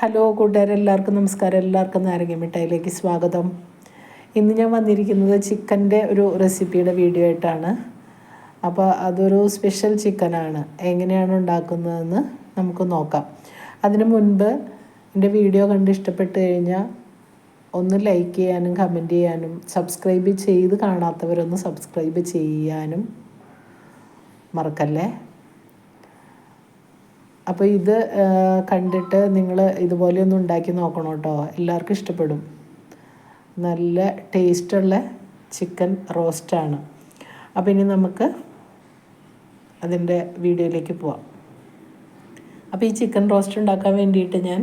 Hello കൂട്ടുകാരെ എല്ലാവർക്കും നമസ്കാരം. എല്ലാവർക്കും നാരങ്ങ മിഠായിലേക്ക് സ്വാഗതം. ഇന്ന് ഞാൻ വന്നിരിക്കുന്നത് ചിക്കന്റെ ഒരു റെസിപ്പിയുടെ വീഡിയോ ആയിട്ടാണ്. അപ്പോൾ അതൊരു സ്പെഷ്യൽ ചിക്കനാണ്. എങ്ങനെയാണ് ഉണ്ടാക്കുന്നതെന്ന് നമുക്ക് നോക്കാം. അതിനു മുൻപ് എന്റെ വീഡിയോ കണ്ട് ഇഷ്ടപ്പെട്ട് കഴിഞ്ഞാൽ ഒന്ന് ലൈക്ക് ചെയ്യാനും കമന്റ് ചെയ്യാനും സബ്സ്ക്രൈബ് ചെയ്ത് കാണാത്തവരൊന്ന് സബ്സ്ക്രൈബ് ചെയ്യാനും മറക്കല്ലേ? അപ്പോൾ ഇത് കണ്ടിട്ട് നിങ്ങൾ ഇതുപോലെ ഒന്ന് ഉണ്ടാക്കി നോക്കണം കേട്ടോ. എല്ലാവർക്കും ഇഷ്ടപ്പെടും. നല്ല ടേസ്റ്റുള്ള ചിക്കൻ റോസ്റ്റാണ്. അപ്പോൾ ഇനി നമുക്ക് അതിന്റെ വീഡിയോയിലേക്ക് പോവാം. അപ്പോൾ ഈ ചിക്കൻ റോസ്റ്റ് ഉണ്ടാക്കാൻ വേണ്ടിയിട്ട് ഞാൻ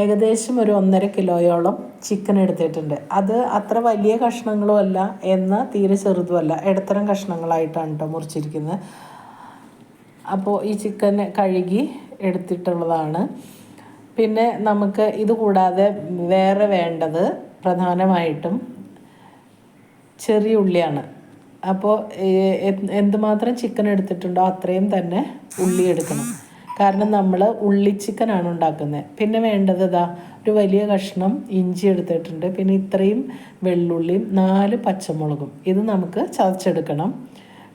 ഏകദേശം ഒരു ഒന്നര കിലോയോളം ചിക്കൻ എടുത്തിട്ടുണ്ട്. അത് അത്ര വലിയ കഷ്ണങ്ങളും അല്ല എന്നാൽ തീരെ ചെറുതുമല്ല ഇടത്തരം കഷ്ണങ്ങളായിട്ടാണ് കേട്ടോ മുറിച്ചിരിക്കുന്നത്. അപ്പോൾ ഈ ചിക്കൻ കഴുകി എടുത്തിട്ടുള്ളതാണ്. പിന്നെ നമുക്ക് ഇത് കൂടാതെ വേറെ വേണ്ടത് പ്രധാനമായിട്ടും ചെറിയ ഉള്ളിയാണ്. അപ്പോൾ എന്തുമാത്രം ചിക്കൻ എടുത്തിട്ടുണ്ടോ അത്രയും തന്നെ ഉള്ളി എടുക്കണം. കാരണം നമ്മൾ ഉള്ളി ചിക്കനാണ് ഉണ്ടാക്കുന്നത്. പിന്നെ വേണ്ടത് ഇതാ ഒരു വലിയ കഷ്ണം ഇഞ്ചി എടുത്തിട്ടുണ്ട്. പിന്നെ ഇത്രയും വെള്ളുള്ളിയും നാല് പച്ചമുളകും. ഇത് നമുക്ക് ചതച്ചെടുക്കണം.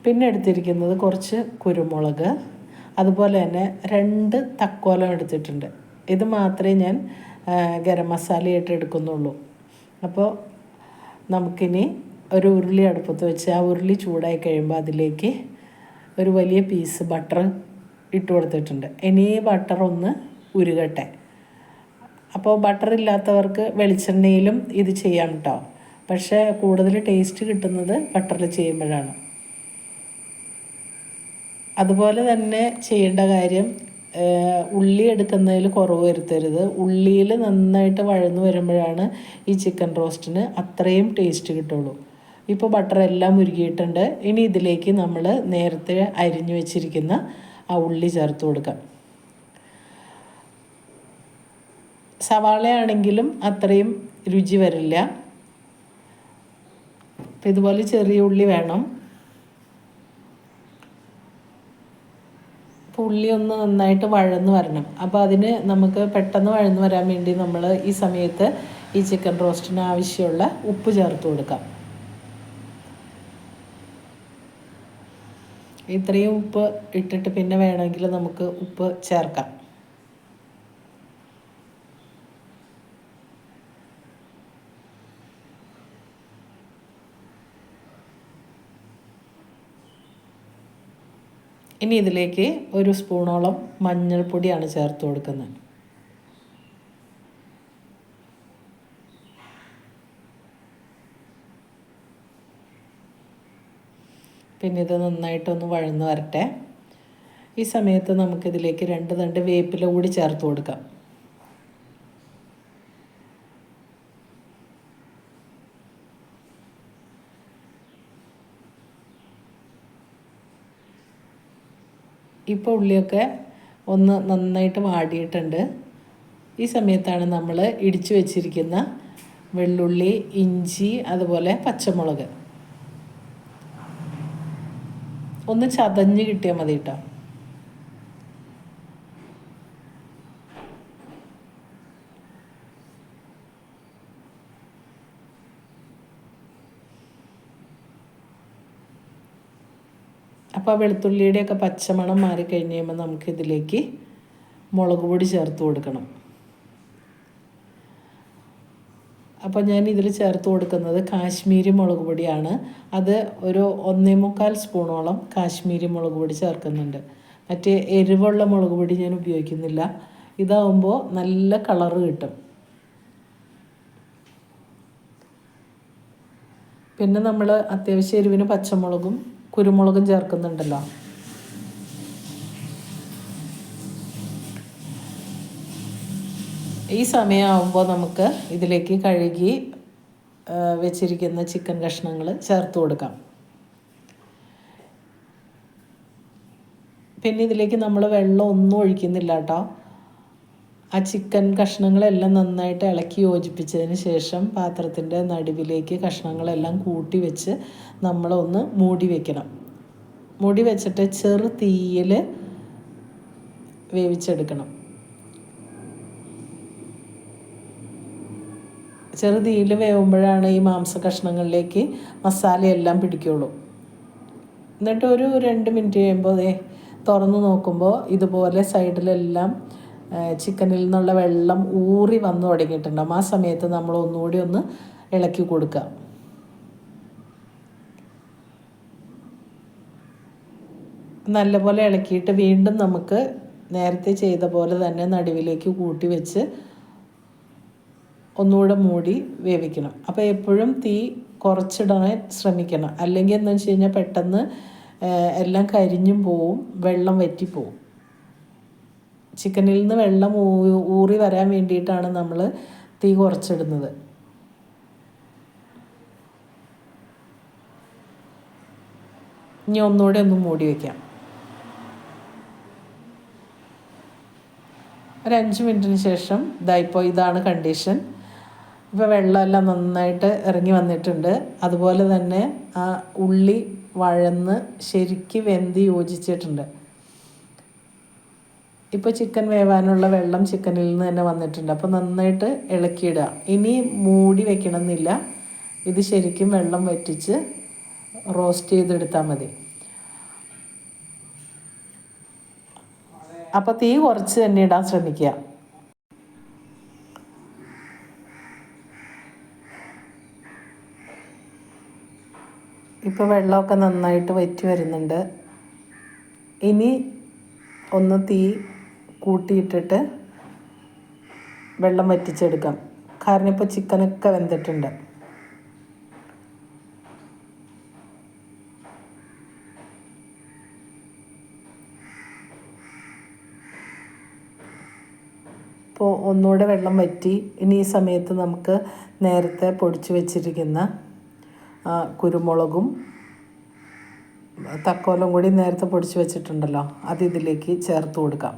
പിന്നെ എടുത്തിരിക്കുന്നത് കുറച്ച് കുരുമുളക്. അതുപോലെ തന്നെ രണ്ട് തക്കോലം എടുത്തിട്ടുണ്ട്. ഇത് മാത്രമേ ഞാൻ ഗരം മസാലയായിട്ട് എടുക്കുന്നുള്ളൂ. അപ്പോൾ നമുക്കിനി ഒരു ഉരുളി അടുപ്പത്ത് വെച്ച് ആ ഉരുളി ചൂടായി കഴിയുമ്പോൾ അതിലേക്ക് ഒരു വലിയ പീസ് ബട്ടർ ഇട്ട് കൊടുത്തിട്ടുണ്ട്. ഇനി ബട്ടർ ഒന്ന് ഉരുകട്ടെ. അപ്പോൾ ബട്ടർ ഇല്ലാത്തവർക്ക് വെളിച്ചെണ്ണയിലും ഇത് ചെയ്യാം കേട്ടോ. പക്ഷേ കൂടുതൽ ടേസ്റ്റ് കിട്ടുന്നത് ബട്ടറിൽ ചെയ്യുമ്പോഴാണ്. അതുപോലെ തന്നെ ചെയ്യേണ്ട കാര്യം ഉള്ളി എടുക്കുന്നതിൽ കുറവ് വരുത്തരുത്. ഉള്ളിയിൽ നന്നായിട്ട് വഴന്നു വരുമ്പോഴാണ് ഈ ചിക്കൻ റോസ്റ്റിന് അത്രയും ടേസ്റ്റ് കിട്ടുള്ളൂ. ഇപ്പോൾ ബട്ടർ എല്ലാം ഉരുകിയിട്ടുണ്ട് ഇനി ഇതിലേക്ക് നമ്മൾ നേരത്തെ അരിഞ്ഞു വെച്ചിരിക്കുന്ന ആ ഉള്ളി ചേർത്ത് കൊടുക്കാം. സവാളയാണെങ്കിലും അത്രയും രുചി വരില്ല. ഇതുപോലെ ചെറിയ ഉള്ളി വേണം. ഉള്ളി ഒന്ന് നന്നായിട്ട് വഴന്ന് വരണം. അപ്പോൾ അതിന് നമുക്ക് പെട്ടെന്ന് വഴന്ന് വരാൻ വേണ്ടി നമ്മൾ ഈ സമയത്ത് ഈ ചിക്കൻ റോസ്റ്റിന് ആവശ്യമുള്ള ഉപ്പ് ചേർത്ത് കൊടുക്കാം. ഇത്രയും ഉപ്പ് ഇട്ടിട്ട് പിന്നെ വേണമെങ്കിൽ നമുക്ക് ഉപ്പ് ചേർക്കാം. ഇനി ഇതിലേക്ക് ഒരു സ്പൂണോളം മഞ്ഞൾപ്പൊടിയാണ് ചേർത്ത് കൊടുക്കുന്നത്. പിന്നെ ഇത് നന്നായിട്ടൊന്ന് വഴന്ന് വരട്ടെ. ഈ സമയത്ത് നമുക്കിതിലേക്ക് രണ്ട് തണ്ട് വേപ്പില കൂടി ചേർത്ത് കൊടുക്കാം. ഇപ്പോൾ ഉള്ളിയൊക്കെ ഒന്ന് നന്നായിട്ട് വാടിയിട്ടുണ്ട്. ഈ സമയത്താണ് നമ്മൾ ഇടിച്ചു വെച്ചിരിക്കുന്ന വെള്ളുള്ളി ഇഞ്ചി അതുപോലെ പച്ചമുളക്. ഒന്ന് ചതഞ്ഞ് കിട്ടിയാൽ മതി കേട്ടോ അപ്പോൾ വെളുത്തുള്ളിയുടെയൊക്കെ പച്ചമണം മാറിക്കഴിഞ്ഞ് കഴിയുമ്പോൾ നമുക്ക് ഇതിലേക്ക് മുളക് പൊടി ചേർത്ത് കൊടുക്കണം. അപ്പോൾ ഞാൻ ഇതിൽ ചേർത്ത് കൊടുക്കുന്നത് കാശ്മീരി മുളക് പൊടിയാണ്. അത് ഒരു ഒന്നേ മുക്കാൽ സ്പൂണോളം കാശ്മീരി മുളക് പൊടി ചേർക്കുന്നുണ്ട്. മറ്റേ എരിവുള്ള മുളക് പൊടി ഞാൻ ഉപയോഗിക്കുന്നില്ല. ഇതാവുമ്പോൾ നല്ല കളറ് കിട്ടും. പിന്നെ നമ്മൾ അത്യാവശ്യം എരിവിന് പച്ചമുളകും കുരുമുളകും ചേർക്കുന്നുണ്ടല്ലോ. ഈ സമയമാകുമ്പോൾ നമുക്ക് ഇതിലേക്ക് കഴുകി വെച്ചിരിക്കുന്ന ചിക്കൻ കഷ്ണങ്ങൾ ചേർത്ത് കൊടുക്കാം. പിന്നെ ഇതിലേക്ക് നമ്മൾ വെള്ളം ഒന്നും ഒഴിക്കുന്നില്ല കേട്ടോ. ആ ചിക്കൻ കഷ്ണങ്ങളെല്ലാം നന്നായിട്ട് ഇളക്കി യോജിപ്പിച്ചതിന് ശേഷം പാത്രത്തിന്റെ നടുവിലേക്ക് കഷ്ണങ്ങളെല്ലാം കൂട്ടി വെച്ച് നമ്മളൊന്ന് മൂടി വെക്കണം. മൂടി വെച്ചിട്ട് ചെറു തീയിൽ വേവിച്ചെടുക്കണം. ചെറു തീയിൽ വേവുമ്പോഴാണ് ഈ മാംസ കഷ്ണങ്ങളിലേക്ക് മസാലയെല്ലാം പിടിക്കുള്ളൂ. എന്നിട്ട് ഒരു രണ്ട് മിനിറ്റ് കഴിയുമ്പോൾ തുറന്ന് നോക്കുമ്പോൾ ഇതുപോലെ സൈഡിലെല്ലാം ചിക്കനിൽ നിന്നുള്ള വെള്ളം ഊറി വന്നു തുടങ്ങിയിട്ടുണ്ടാവും. ആ സമയത്ത് നമ്മൾ ഒന്നുകൂടി ഒന്ന് ഇളക്കി കൊടുക്കുക. നല്ലപോലെ ഇളക്കിയിട്ട് വീണ്ടും നമുക്ക് നേരത്തെ ചെയ്ത പോലെ തന്നെ നടുവിലേക്ക് കൂട്ടി വെച്ച് ഒന്നുകൂടെ മൂടി വേവിക്കണം. അപ്പോൾ എപ്പോഴും തീ കുറച്ചിടാൻ ശ്രമിക്കണം. അല്ലെങ്കിൽ എന്താണെന്ന് വെച്ച് കഴിഞ്ഞാൽ പെട്ടെന്ന് എല്ലാം കരിഞ്ഞും പോവും വെള്ളം വറ്റിപ്പോവും. ചിക്കനിൽ നിന്ന് വെള്ളം ഊറി വരാൻ വേണ്ടിയിട്ടാണ് നമ്മൾ തീ കുറച്ചിടുന്നത്. ഇനി ഒന്നുകൂടെ ഒന്ന് മൂടി വയ്ക്കാം ഒരു അഞ്ച് മിനിറ്റിന് ശേഷം ഇതായിപ്പോൾ ഇതാണ് കണ്ടീഷൻ ഇപ്പോൾ വെള്ളമെല്ലാം നന്നായിട്ട് ഇറങ്ങി വന്നിട്ടുണ്ട്. അതുപോലെ തന്നെ ആ ഉള്ളി വഴന്ന് ശരിക്ക് വെന്ത് യോജിച്ചിട്ടുണ്ട്. ഇപ്പോൾ ചിക്കൻ വേവാനുള്ള വെള്ളം ചിക്കനിൽ നിന്ന് തന്നെ വന്നിട്ടുണ്ട്. അപ്പോൾ നന്നായിട്ട് ഇളക്കിയിടുക. ഇനി മൂടി വെക്കണമെന്നില്ല. ഇത് ശരിക്കും വെള്ളം വറ്റിച്ച് റോസ്റ്റ് ചെയ്തെടുത്താൽ മതി. അപ്പോൾ തീ കുറച്ച് തന്നെ ഇടാൻ ശ്രമിക്കുക. ഇപ്പോൾ വെള്ളമൊക്കെ നന്നായിട്ട് വറ്റി വരുന്നുണ്ട്. ഇനി ഒന്ന് തീ കൂട്ടിയിട്ടിട്ട് വെള്ളം വറ്റിച്ചെടുക്കാം. കാരണം ഇപ്പോൾ ചിക്കനൊക്കെ വെന്തിട്ടുണ്ട്. ഇപ്പോൾ ഒന്നുകൂടെ വെള്ളം വറ്റി ഇനി ഈ സമയത്ത് നമുക്ക് നേരത്തെ പൊടിച്ചു വെച്ചിരിക്കുന്ന കുരുമുളകും തക്കോലം കൂടി നേരത്തെ പൊടിച്ചു വെച്ചിട്ടുണ്ടല്ലോ. അത് ഇതിലേക്ക് ചേർത്ത് കൊടുക്കാം.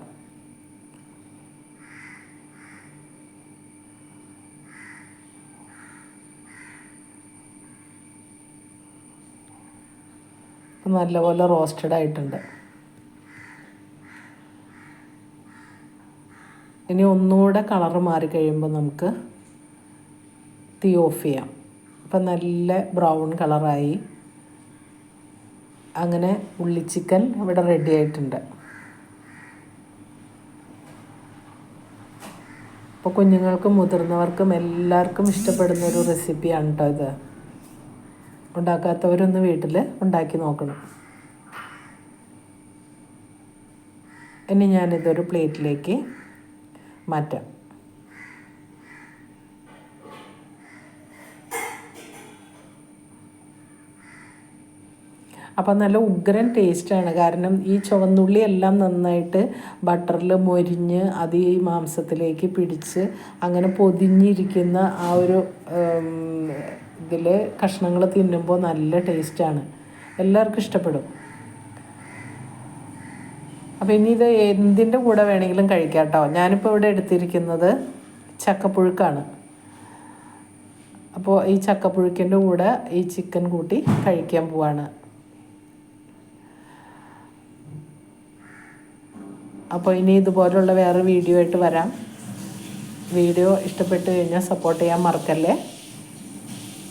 നല്ലപോലെ റോസ്റ്റഡ് ആയിട്ടുണ്ട്. ഇനി ഒന്നുകൂടെ കളറ് മാറി കഴിയുമ്പോൾ നമുക്ക് തീ ഓഫ് ചെയ്യാം. അപ്പം നല്ല ബ്രൗൺ കളറായി അങ്ങനെ ഉള്ളി ചിക്കൻ ഇവിടെ റെഡി ആയിട്ടുണ്ട്. അപ്പോൾ കുഞ്ഞുങ്ങൾക്കും മുതിർന്നവർക്കും എല്ലാവർക്കും ഇഷ്ടപ്പെടുന്ന ഒരു റെസിപ്പിയാണ് കേട്ടോ ഇത്. ഉണ്ടാക്കാത്തവരൊന്ന് വീട്ടിൽ ഉണ്ടാക്കി നോക്കണം. ഇനി ഞാനിതൊരു പ്ലേറ്റിലേക്ക് മാറ്റാം. അപ്പം നല്ല ഉഗ്രൻ ടേസ്റ്റാണ്. കാരണം ഈ ചുവന്നുള്ളി എല്ലാം നന്നായിട്ട് ബട്ടറിൽ മൊരിഞ്ഞ് അത് ഈ മാംസത്തിലേക്ക് പിടിച്ച് അങ്ങനെ പൊതിഞ്ഞിരിക്കുന്ന ആ ഒരു ഇതിൽ കഷ്ണങ്ങൾ തിന്നുമ്പോൾ നല്ല ടേസ്റ്റാണ്. എല്ലാവർക്കും ഇഷ്ടപ്പെടും. അപ്പോൾ ഇനി ഇത് എന്തിന്റെ കൂടെ വേണമെങ്കിലും കഴിക്കാം കേട്ടോ ഞാനിപ്പോൾ ഇവിടെ എടുത്തിരിക്കുന്നത് ചക്കപ്പുഴുക്കാണ്. അപ്പോൾ ഈ ചക്കപ്പുഴുക്കിന്റെ കൂടെ ഈ ചിക്കൻ കൂട്ടി കഴിക്കാൻ പോവാണ്. അപ്പോൾ ഇനി ഇതുപോലുള്ള വേറെ വീഡിയോ ആയിട്ട് വരാം. വീഡിയോ ഇഷ്ടപ്പെട്ട് കഴിഞ്ഞാൽ സപ്പോർട്ട് ചെയ്യാൻ മറക്കല്ലേ?